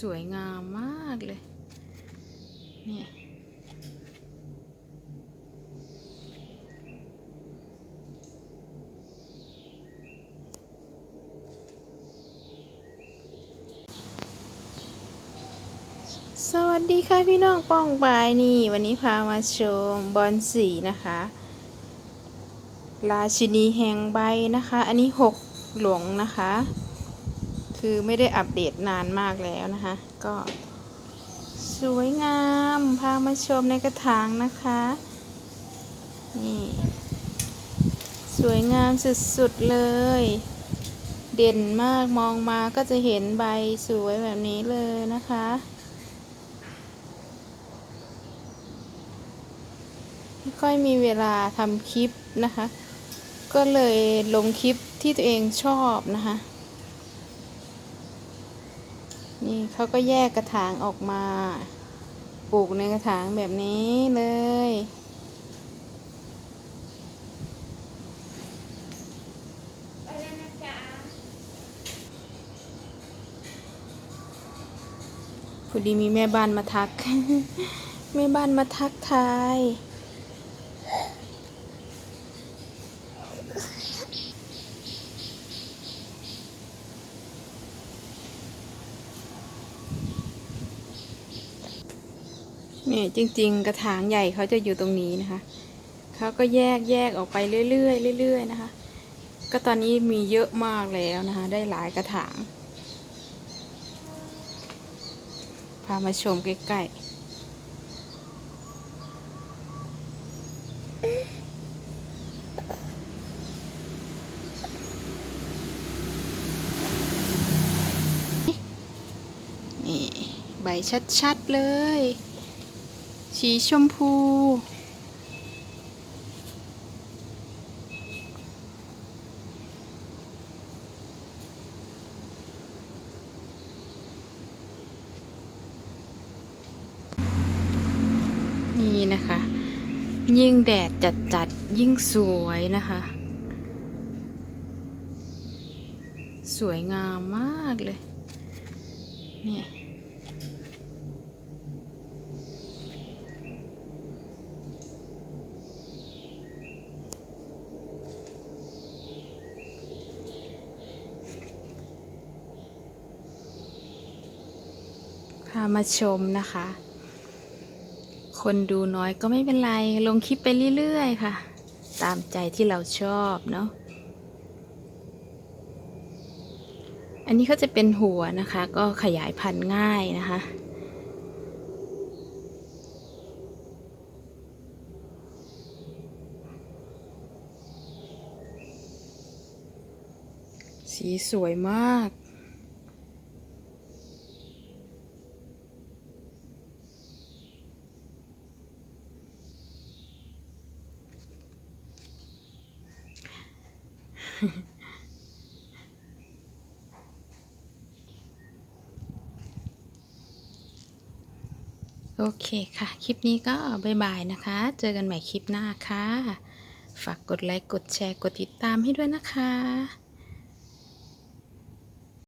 สวยงามมากเลย นี่ สวัสดีค่ะพี่น้องป้องปายนี่ วันนี้พามาชมบอลสีนะคะ ราชินีแห่งใบนะคะ อันนี้หกหลวงนะคะ คือไม่ได้อัปเดตนานมากแล้วนะคะ ก็ สวยงาม พามาชมในกระถางนะคะ นี่ สวยงามสุดๆเลย เด่นมากมองมาก็จะเห็นใบสวยแบบนี้เลยนะคะไม่ค่อยมีเวลาทำคลิปนะคะ ก็เลยลงคลิปที่ตัวเองชอบนะคะ นี่เขาก็แยกกระถางออกมา ปลูกในกระถางแบบนี้เลย พอดีมีแม่บ้านมาทัก แม่บ้านมาทักทาย นี่จริง ๆ กระถางใหญ่เขาจะอยู่ตรงนี้นะคะเขาก็แยกแยกออกไปเรื่อยๆเรื่อยๆนะคะ ก็ตอนนี้มีเยอะมากแล้วนะคะ ได้หลายกระถาง พามาชมใกล้ๆนี่ใบชัด ๆ เลย สีชมพู นี่นะคะ ยิ่งแดดจัดจัดๆยิ่งสวยนะคะ สวยงามมากเลย นี่ามาชมนะคะ คนดูน้อยก็ไม่เป็นไร ลงคลิปไปเรื่อยๆค่ะ ตามใจที่เราชอบเนาะ อันนี้เขาจะเป็นหัวนะคะ ก็ขยายพันธุ์ง่ายนะคะสีสวยมาก โอเคค่ะ คลิปนี้ก็บายบายนะคะ เจอกันใหม่คลิปหน้าค่ะ ฝากกดไลค์ กดแชร์ กดติดตามให้ด้วยนะคะ